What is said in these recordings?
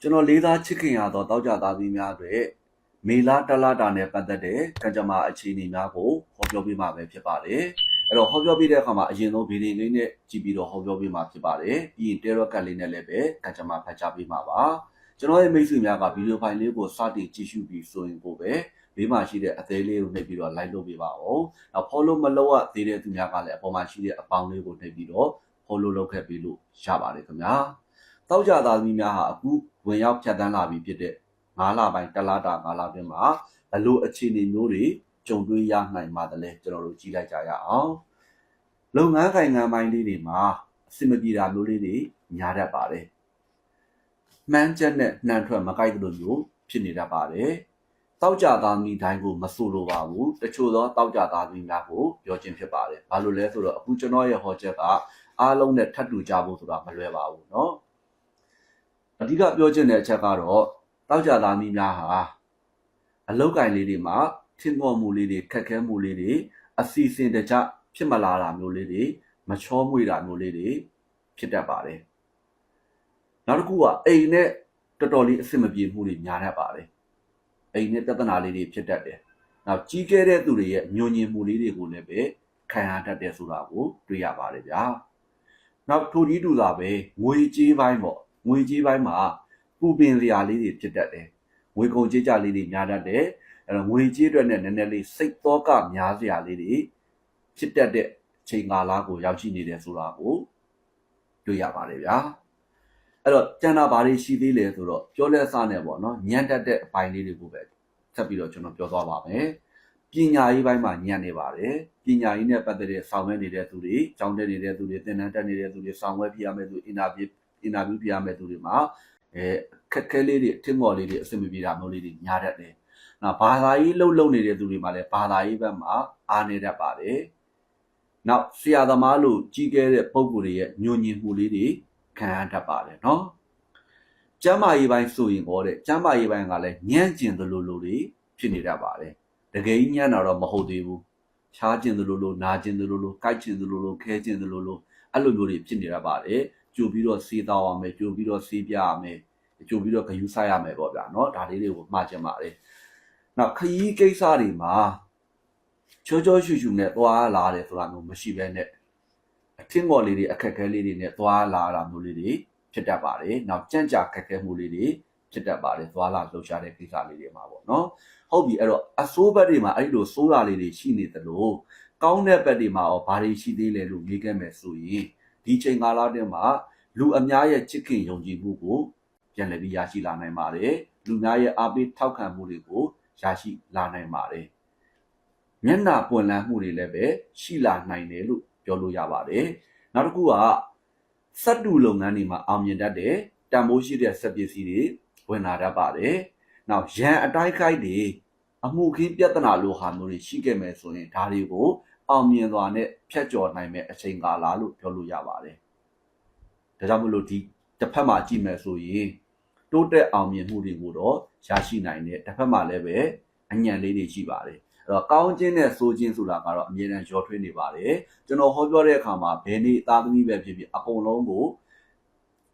ကျွန်တော်လေးစားချစ်ခင်ရသောတောက်ကြသားသမီးများတွေမေလာတလာတာနဲ့ပတ်သက်တဲ့ကံကြမ္မာအခြေအနေများကိုဟောပြောပေးမှာပဲဖြစ်ပါတယ်အဲ့တော့ဟောပြောပေးတဲ့အခါမှာအရင်ဆုံးဗီဒီယိုလေးနဲ့ကြည့်ပြီးတော့ဟောပြောပေးမှာဖြစ်ပါတယ်ပြီးရင်တဲရော့ကတ်လေးနဲ့လည်းပဲကံကြမ္မာဖတ်ကြားပေးမှာပါကျွန်တော်ရဲ့မိတ်ဆွေများကဗီဒီယိုဖိုင်လေးကိုစတင်ကြည့်ရှုပြီးဆိုရင်ကိုပဲဘေးမှာရှိတဲ့အသေးလေးကိုနှိပ်ပြီးတော့ like လုပ်ပေးပါဦး။နောက် follow မလုပ်ရသေးတဲ့သူများကလည်းအပေါ်မှာရှိတဲ့အပေါင်းလေးကိုနှိပ်ပြီးတော့ follow လုပ်ခဲ့ပြီးလို့ရပါတယ်ခင်ဗျာ။ တောက်ကြသားသမီးများဟာအခုဝင်ရောက်ဖြတ်တန်းလာပြီးဖြစ်တဲ့9လပိုင်း1လတာ9လတွင်းမှာဘလို့အခြေအနေမျိုးတွေကြုံတွေ့ရနိုင်ပါတယ်လဲကျွန်တော်တို့ကြည့်လိုက်ကြရအောင်။လုပ်ငန်းခိုင်ငံပိုင်းလေးတွေမှာအဆင်မပြေတာမျိုးလေးတွေများတတ်ပါတယ်။မှန်းချက်နဲ့နှံထွက်မကိုက်တဲ့လိုမျိုးဖြစ်နေတတ်ပါတယ်။တောက်ကြသားသမီးတိုင်းကိုမဆိုလိုပါဘူး။တချို့သောတောက်ကြသားသမီးများကိုပြောခြင်းဖြစ်ပါတယ်။ဘာလို့လဲဆိုတော့အခုကျွန်တော်ရဲ့ဟောချက်ကအားလုံးနဲ့ထပ်တူကြဖို့ဆိုတာမလွယ်ပါဘူးเนาะ အဓိကပြောချင်တဲ့အချက်ကတော့တောက်ကြသားမီးများဟာအလောက်ကင်လေးတွေမှာထင်ပေါ်မှုလေးတွေခက်ခဲမှုလေးတွေအစီအစဉ်တကျဖြစ်မလာတာမျိုးလေးတွေမချောမွေ့တာမျိုးလေးတွေဖြစ်တတ်ပါတယ်နောက်တစ်ခုကအိမ်နဲ့တော်တော်လေးအဆင်မပြေမှုတွေများတတ်ပါတယ်အိမ်နဲ့ပြဿနာလေးတွေဖြစ်တတ်တယ်နောက်ကြီးကျယ်တဲ့သူတွေရဲ့ညှို့ညင်မှုလေးတွေကိုလည်းပဲခံရတတ်တယ်ဆိုတာကိုတွေ့ရပါတယ်ဗျာနောက်ထိုဒီတူတာပဲငွေကြေးပိုင်းပေါ့ ငွေကြေးပိုင်းမှာပူပင်စရာလေးတွေဖြစ်တတ်တယ်ငွေကုန်ကြေးကြလေးတွေများတတ်တယ်အဲ့တော့ငွေကြေးအတွက်နဲ့နည်းနည်းလေးစိတ်တော့ကများစရာလေးတွေဖြစ်တတ်တဲ့ချိန်ကာလကိုရောက်ရှိနေတယ်ဆိုတာကိုတွေ့ရပါတယ်ဗျာအဲ့တော့ကျန်တာဘာတွေရှိသေးလဲဆိုတော့ပြောလက်စနဲ့ပေါ့နော်ညံတက်တဲ့အပိုင်းလေးတွေကိုပဲဆက်ပြီးတော့ကျွန်တော်ပြောသွားပါမယ်ပညာရေးပိုင်းမှာညံ့နေပါတယ်ပညာရေးနဲ့ပတ်သက်တဲ့ဆောင်ရွက်နေတဲ့သူတွေကျောင်းတက်နေတဲ့သူတွေသင်တန်းတက်နေတဲ့သူတွေဆောင်ရွက်ပြရမယ့်သူအင်တာဗျူး အင်တာဗျူးပြရမယ့်သူတွေမှာအဲခက်ခဲလေးတွေအထင်မော်လေးတွေအဆင်မပြေတာမျိုးလေးတွေများတတ်တယ်။နောက်ဘာသာရေးလှုပ်လှုပ်နေတဲ့သူတွေမှာလည်းဘာသာရေးဘက်မှာအားနေတတ်ပါတယ်။နောက်ဆရာသမားလို့ကြီးကျယ်တဲ့ပုံကိုယ်တွေရဲ့ညှို့ညင်မှုလေးတွေခံရတတ်ပါတယ်နော်။ကျမ်းမာရေးပိုင်းဆိုရင်ဟောတဲ့ကျမ်းမာရေးပိုင်းကလည်းညံ့ကျင်သလိုလိုတွေဖြစ်နေတတ်ပါတယ်။တကယ်ကြီးညံ့တာတော့မဟုတ်သေးဘူး။ချားကျင်သလိုလိုနာကျင်သလိုလိုကြိုက်ကျင်သလိုလိုခဲကျင်သလိုလိုအဲ့လိုမျိုးတွေဖြစ်နေတတ်ပါတယ်။ ကြိုပြီးတော့စေးတောင်းရမယ်ကြိုပြီးတော့စေးပြရမယ်ကြိုပြီးတော့ဂယူးဆိုင်ရမယ်ပေါ့ဗျာเนาะဒါလေးတွေကိုမှားချင်ပါတယ်နောက်ခရီးကိစ္စတွေမှာချောချောရှူရှူနဲ့သွားလာတယ်ဆိုတာမျိုးမရှိဘဲနဲ့အထင်ပေါ်လေးတွေအခက်အခဲလေးတွေနဲ့သွားလာတာမျိုးလေးတွေဖြစ်တတ်ပါတယ်နောက်ကြံ့ကြာခက်ခဲမှုလေးတွေဖြစ်တတ်ပါတယ်သွားလာလှုပ်ရှားတဲ့ကိစ္စလေးတွေမှာပေါ့เนาะဟုတ်ပြီအဲ့တော့အစိုးဘက်တွေမှာအဲ့လိုစိုးတာလေးတွေရှိနေသလိုကောင်းတဲ့ဘက်တွေမှာရောဘာတွေရှိသေးလဲလို့မေးခဲ့မယ်ဆိုရင် ဒီချိန်ကာလတည်းမှာလူအများရဲ့ချစ်ခင်ယုံကြည်မှုကိုပြန်လည်ပြီးရရှိလာနိုင်ပါတယ်လူများရဲ့အားပေးထောက်ခံမှုတွေကိုရရှိလာနိုင်ပါတယ်မျက်နှာပွင့်လန်းမှုတွေလည်းပဲရှိလာနိုင်တယ်လို့ပြောလို့ရပါတယ်နောက်တစ်ခုကစက်တူလုပ်ငန်းတွေမှာအောင်မြင်တတ်တဲ့တန်ဖိုးရှိတဲ့စက်ပစ္စည်းတွေဝင်လာတတ်ပါတယ်နောက်ရန်အတိုက်ခိုက်တွေအမှုခင်းပြဿနာလိုဟာမျိုးတွေရှိခဲ့မယ်ဆိုရင်ဒါတွေကို အောင်မြင်စွာနဲ့ဖြတ်ကျော်နိုင်မဲ့အချိန်ကာလလို့ပြောလို့ရပါတယ်ဒါကြောင့်မလို့ဒီတစ်ဖက်မှာကြည့်မယ်ဆိုရင်တိုးတက်အောင်မြင်မှုတွေကိုတော့ရရှိနိုင်တယ်တစ်ဖက်မှာလည်းပဲအညံလေးတွေရှိပါတယ်အဲ့တော့ကောင်းခြင်းနဲ့ဆိုးခြင်းဆိုတာကတော့အမြဲတမ်းရောထွေးနေပါတယ်ကျွန်တော်ဟောပြောတဲ့အခါမှာဘယ်နေ့သားသမီးပဲဖြစ်ဖြစ်အကုန်လုံးကို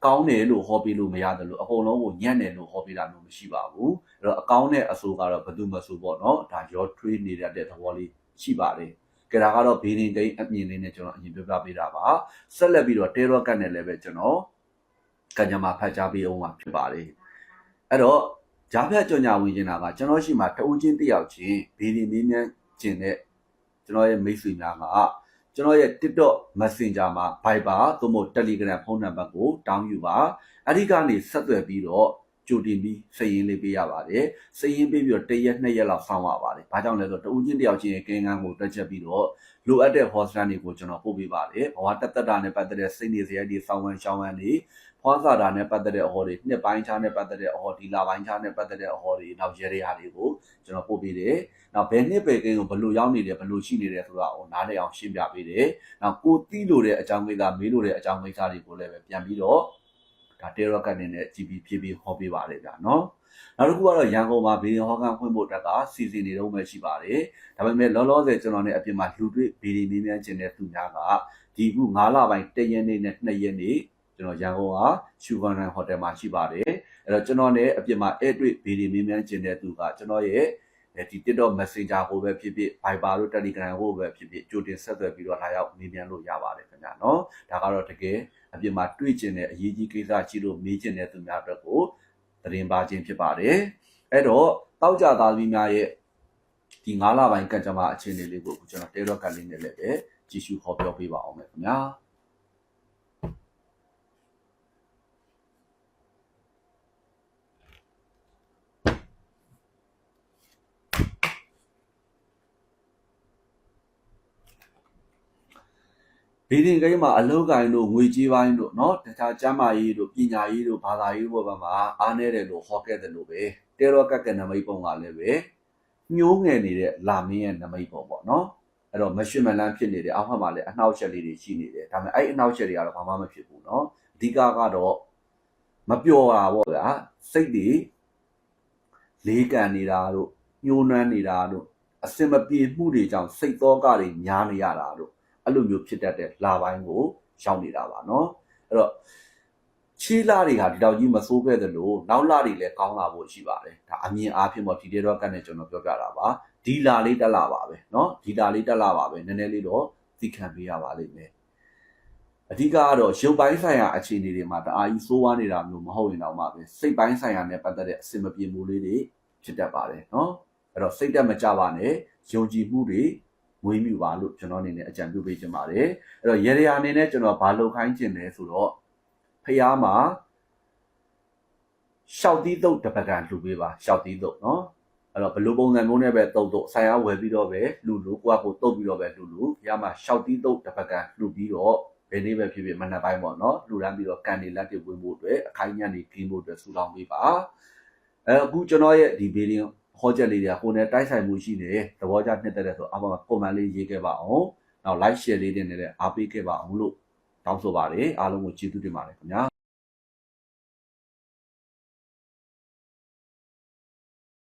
ကောင်းတယ်လို့ဟောပြလို့မရတယ်လို့အကုန်လုံးကိုညံ့တယ်လို့ဟောပြတာမျိုးမရှိပါဘူးအဲ့တော့အကောင်းနဲ့အဆိုးကတော့ဘယ်သူမှဆိုပေါ့နော်ဒါရောထွေးနေတဲ့သဘောလေးရှိပါတယ် ကြတာကတော့ဘေးရင်ကိန်းအမြင်လေးနဲ့ကျွန်တော်အရင်ပြောပြပေးတာပါဆက်လက်ပြီးတော့တဲရော့ကတ်နဲ့လည်းပဲကျွန်တော်ကံကြမ္မာဖတ်ကြားပေးအောင်မှာဖြစ်ပါတယ်အဲ့တော့ဂျားဖြတ်ကြော်ညာဝင်နေတာကကျွန်တော်ရှိမှတအုပ်ချင်းတယောက်ချင်းဘေဒီမင်းမြန်းကျင်တဲ့ကျွန်တော်ရဲ့မိတ်ဆွေများကကျွန်တော်ရဲ့ TikTok Messenger မှာ Viber သို့မဟုတ် Telegram ဖုန်းနံပါတ်ကိုတောင်းယူပါအဲ့ဒီကနေဆက်သွယ်ပြီးတော့ ကြိုတင်ပြီးစည်ရင်လေးပေးရပါတယ်စည်ရင်ပေးပြီးတော့တစ်ရက်နှစ်ရက်လောက်စောင့်ရပါတယ်ဘာကြောင့်လဲဆိုတော့တဦးချင်းတယောက်ချင်းရဲ့ကင်းကန်းကိုတွက်ချက်ပြီးတော့လိုအပ်တဲ့ hostel တွေကိုကျွန်တော်ပို့ပေးပါတယ်ဘဝတက်တက်တာနဲ့ပတ်သက်တဲ့စိတ်နေစရာတွေစောင်းဝမ်းရှောင်းဝမ်းတွေဖွားစာတာနဲ့ပတ်သက်တဲ့အဟော်တွေနှစ်ပိုင်းခြားနဲ့ပတ်သက်တဲ့အဟော်ဒီလာပိုင်းခြားနဲ့ပတ်သက်တဲ့အဟော်တွေနောက်ရေရရာတွေကိုကျွန်တော်ပို့ပေးတယ်နောက်ဘယ်နှစ်ပဲကင်းကိုဘယ်လိုရောက်နေတယ်ဘယ်လိုရှိနေတယ်ဆိုတာကိုနားလည်အောင်ရှင်းပြပေးတယ်နောက်ကိုသိလို့တဲ့အကြောင်းကိစ္စမေးလို့တဲ့အကြောင်းကိစ္စတွေကိုလည်းပဲပြန်ပြီးတော့ ဒါတေရော့ကနေနဲ့ GB ဖြည့်ပြီးဟောပေးပါတယ်ဗျာနော်နောက်တစ်ခုကတော့ရန်ကုန်မှာဘီလီယံဟောကန်ဖွင့်ဖို့တက်ကစီစဉ်နေတော့မှရှိပါတယ်ဒါပေမဲ့လောလောဆယ်ကျွန်တော်နဲ့အပြင်မှာလူတွေ့ဘီလီမင်းများကျင်တဲ့သူများကဒီခု9လပိုင်း1ရက်နေ့နဲ့2ရက်နေ့ကျွန်တော်ရန်ကုန်ကရှူဂန်ရန်ဟိုတယ်မှာရှိပါတယ်အဲ့တော့ကျွန်တော်နဲ့အပြင်မှာအဲ့တွေ့ဗီဒီယိုမြင်မြန်ကျင်တဲ့သူကကျွန်တော်ရဲ့ ဒီ TikTok Messenger ကိုပဲဖြစ်ဖြစ် Viber တို့ Telegram ကိုပဲဖြစ်ဖြစ်ကြိုတင်ဆက်သွယ်ပြီးတော့လာရောက်မြင်မြန်လို့ရပါတယ်ခင်ဗျာနော်ဒါကတော့တကယ်အပြင်မှာတွေ့ကျင်တဲ့အရေးကြီးကိစ္စရှိလို့မေးကျင်တဲ့သူများအတွက်ကိုသတင်းပါခြင်းဖြစ်ပါတယ်အဲ့တော့တောက်ကြသားသမီးများရဲ့ဒီ9လပိုင်းကံကြမ္မာအခြေအနေလေးကိုအခုကျွန်တော်တဲတော့ကလေးနဲ့လည်းပဲကြည့်ရှုဟောပြောပေးပါအောင်မယ်ခင်ဗျာ ဗီဒီယိုဂိမ်းမှာအလုပ်ကိုင်းတို့ငွေကြေးပိုင်းတို့เนาะတခြားကျမ်းမာရေးတို့ပညာရေးတို့ဘာသာရေးတို့ဘက်မှာအားနည်းတယ်လို့ဟောခဲ့တယ်လို့ပဲတေရောကက်ကနမိတ်ပုံကလည်းပဲညှိုးငယ်နေတဲ့လာမင်းရဲ့နမိတ်ပုံပေါ့เนาะအဲ့တော့မရှင်းမလန်းဖြစ်နေတယ်အောက်ဖက်မှာလည်းအနှောက်အယှက်လေးတွေရှိနေတယ်ဒါပေမဲ့အဲ့အနှောက်အယှက်တွေကတော့ဘာမှမဖြစ်ဘူးเนาะအဓိကကတော့မပျော်တာပေါ့ဗျာစိတ်တွေလေးကန်နေတာတို့ညှိုးနှမ်းနေတာတို့အစင်မပြေမှုတွေကြောင့်စိတ်သောကတွေများနေရတာတို့ အဲ့လိုမျိုးဖြစ်တတ်တဲ့လာပိုင်းကိုရောက်နေတာပါเนาะအဲ့တော့ချီလာတွေဟာဒီတော့ကြီးမစိုးခဲ့သလိုနောက်လာတွေလည်းကောင်းလာဖို့ရှိပါတယ်ဒါအမြင်အားဖြင့်ပေါ့ဒီတေတော့ကတ်နဲ့ကျွန်တော်ပြောပြတာပါဒီလာလေးတက်လာပါပဲเนาะဒီလာလေးတက်လာပါပဲနည်းနည်းလေးတော့သိခံပေးရပါလိမ့်မယ်အဓိကကတော့ရုပ်ပိုင်းဆိုင်ရာအခြေအနေတွေမှာတအားကြီးစိုးဝါးနေတာမျိုးမဟုတ်ရင်တော့မှပဲစိတ်ပိုင်းဆိုင်ရာနဲ့ပတ်သက်တဲ့အဆင်မပြေမှုလေးတွေဖြစ်တတ်ပါတယ်เนาะအဲ့တော့စိတ်တက်မကြပါနဲ့ယုံကြည်မှုတွေ မွေးမြူပါလို့ကျွန်တော်အနေနဲ့အကြံပြုပေးချင်ပါတယ်အဲ့တော့ရေရာအနေနဲ့ကျွန်တော်ဘာလုပ်ခိုင်းချင်လဲဆိုတော့ဖျားမှာရှောက်သီးတုပ်တပကံလှူပေးပါရှောက်သီးတုပ်နော်အဲ့တော့ဘလို့ပုံစံမျိုးနဲ့ပဲတုပ်တုပ်ဆိုင်ရဝယ်ပြီးတော့ပဲလှူလို့ကိုကကိုတုပ်ပြီးတော့ပဲလှူလို့ဖျားမှာရှောက်သီးတုပ်တပကံလှူပြီးတော့ဘယ်နေ့ပဲဖြစ်ဖြစ်မနက်ပိုင်းပေါ့နော်လှူဒန်းပြီးတော့ကန်နေလက်တွေဝင်ဖို့အတွက်အခိုင်အညံ့နေกินဖို့အတွက်ဆူလောင်းပေးပါအဲအခုကျွန်တော်ရဲ့ဒီဗီဒီယို ဟောချက်လေးတွေကကိုယ်နဲ့တိုက်ဆိုင်မှုရှိနေတယ်သဘောကျနှစ်သက်တဲ့ဆိုအမှကွန်မန့်လေးရေးခဲ့ပါအောင်နောက် like share လေးတွေနဲ့လည်းအားပေးခဲ့ပါအောင်လို့တောင်းဆိုပါတယ်အားလုံးကိုကျေးဇူးတင်ပါတယ်ခင်ဗျာ